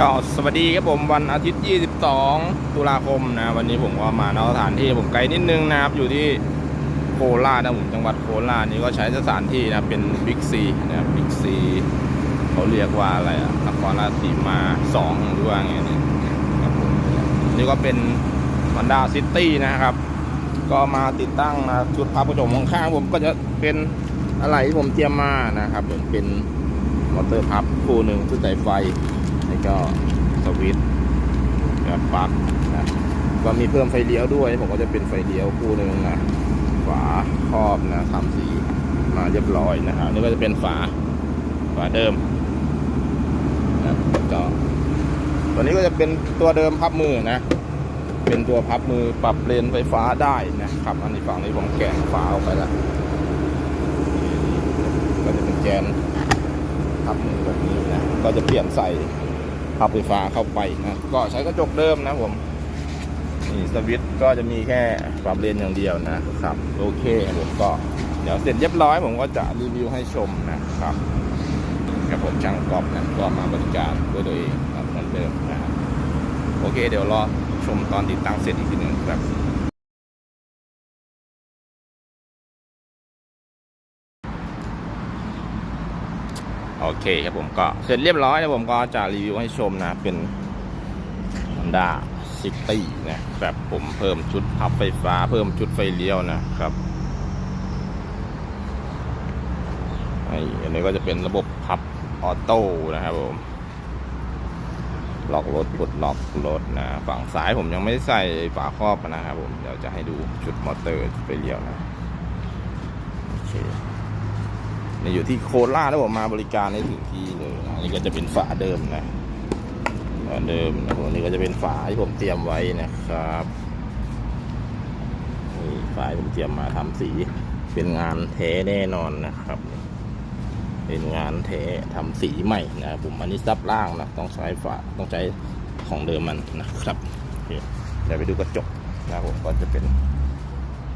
ก็สวัสดีครับผมวันอาทิตย์ 22 ตุลาคมนะวันนี้ผมก็มานอกสถานที่ผมไกลนิดนึงนะครับ อยู่ที่โคราชนะผมจังหวัดโคราชนี่ก็ใช้สถานที่นะเป็นบิ๊กซีนะบิ๊กซีเขาเรียกว่าอะไรอะนครราชสีมา2หรือว่าไงนี่ครับผมนี่ก็เป็นมันดาซิตี้นะครับ ก็มาติดตั้งนะชุดพับกระจกข้างผมก็จะเป็นอะไรที่ผมเตรียมมานะครับเหมือนเป็นมอเตอร์พับคู่หนึ่งชุดสายไฟ แล้วก็สวิตช์กับปลั๊กนะก็มีเพิ่มไฟเลี้ยวด้วยผมก็จะเป็นไฟเลี้ยวคู่หนึ่งนะฝาครอบนะทำสีมาเรียบร้อยนะครับนี่ก็จะเป็นฝาฝาเดิมนะก็ตัวนี้ก็จะเป็นตัวเดิมพับมือนะ เป็นตัวพับมือปรับเลนไฟฟ้าได้นะครับ อันนี้ฝั่งนี้ผมแกะฝาออกไปแล้วก็จะเป็นแกนพับมือแบบนี้นะก็จะเปลี่ยนใส่ พับไฟฟ้าเข้าไปนะก็ใช้กระจกเดิมนะผมนี่สวิตก็จะมีแค่ปรับเลนอย่างเดียวนะครับโอเคผมก็เดี๋ยวเสร็จเรียบร้อยผมก็จะรีวิวให้ชมนะครับกับผมช่างกอบนะก็มาบริการด้วยตัวเองครับเหมือนเดิมนะครับโอเค เดี๋ยวรอชมตอนติดตั้งเสร็จอีกทีหนึ่งครับ เคครับผมก็เสร็จเรียบร้อยแล้วผมก็จะรีวิวให้ชมนะ เป็น Honda City นะแบบผมเพิ่มชุดพับไฟฟ้า เพิ่มชุดไฟเลี้ยวนะครับไอ้อันนี้ก็จะเป็นระบบพับออโต้นะครับผมล็อกรถกดล็อกรถนะ ฝั่งซ้ายผมยังไม่ใส่ฝาครอบนะครับผม เดี๋ยวจะให้ดูชุดมอเตอร์ไฟเลี้ยวนะ โอเค นี่อยู่ที่โคราชแล้วผมมาบริการให้ถึงที่เลยนะนี่ก็จะเป็นฝาเดิมนะฝาเดิมนะผมนี่ก็จะเป็นฝาที่ผมเตรียมไว้นะครับนี่ฝาผมเตรียมมาทำสี เป็นงานแท้แน่นอนนะครับ เป็นงานแท้ทำสีใหม่นะผมอันนี้ซับล่างนะต้องใช้ฝาต้องใช้ของเดิมมันนะครับเดี๋ยวไปดูกระจกนะครับผมก็จะเป็น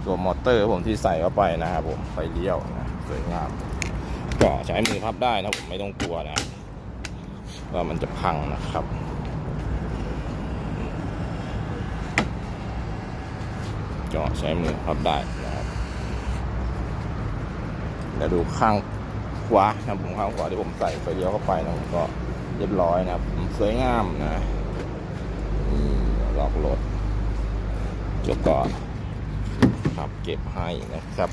ตัวมอเตอร์ผมที่ใส่เข้าไปนะครับผมไฟเลี้ยวนะสวยงาม ก็ใช้มือพับได้นะผมไม่ต้องกลัวนะว่ามันจะพังนะครับก็ใช้มือพับได้นะครับเดี๋ยวดูข้างขวานะผมข้างขวาที่ผมใส่ไฟเลี้ยวเข้าไปนะผมก็เรียบร้อยนะครับสวยงามนะนี่ล็อกรถจบก่อนครับเก็บให้นะครับ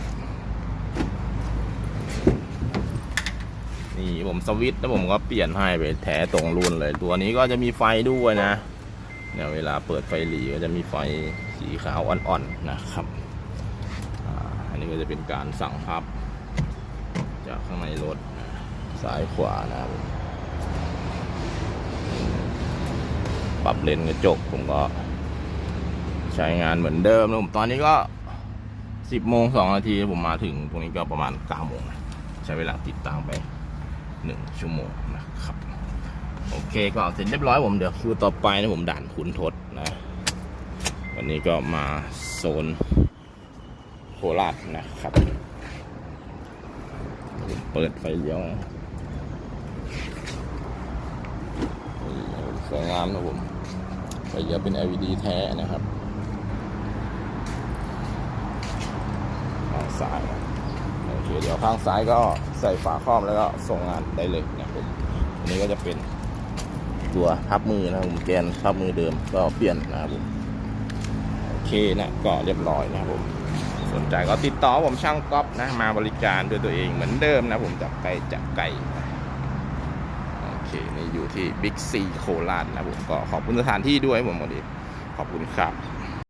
นี่ผมสวิตช์แล้วผมก็เปลี่ยนให้ไปแท้ตรงรุ่นเลย ตัวนี้ก็จะมีไฟด้วยนะเนี่ยเวลาเปิดไฟหลีก็จะมีไฟสีขาวอ่อนๆนะครับอาอันนี้ก็จะเป็นการสั่งพับ จากข้างในรถซ้ายขวานะครับปรับเลนกระจกผมก็ใช้งานเหมือนเดิมนะผมตอนนี้ก็ 10โมง2นาทีผมมาถึงตรงนี้ก็ประมาณ9โมงใช้เวลาติดตั้งไป หนึ่งชั่วโมงนะครับ โอเคก็เสร็จเรียบร้อยผมเดี๋ยวคิวต่อไปนะผมด่านขุนทดนะ วันนี้ก็มาโซนโคราชนะครับ เปิดไฟเลี้ยวสวยงามนะผมไฟเลี้ยวเป็น LED แท้นะครับข้าง ซ้ายนะโอเคเดี๋ยวข้างซ้ายก็ใส่ฝาครอบแล้วก็ส่งงานได้เลยนะครับอันนี้ก็จะเป็นตัวพับมือนะครับผมแกนพับมือเดิมก็เปลี่ยนนะครับผมโอเคนะก็เรียบร้อยนะครับผมสนใจก็ติดต่อผมช่างก๊อฟนะมาบริการด้วยตัวเองเหมือนเดิมนะผมจากไกลจากไกลโอเคนี่อยู่ที่บิ๊กซีโคราชนะผมก็ขอบคุณสถานที่ด้วยผมวันนี้ขอบคุณครับ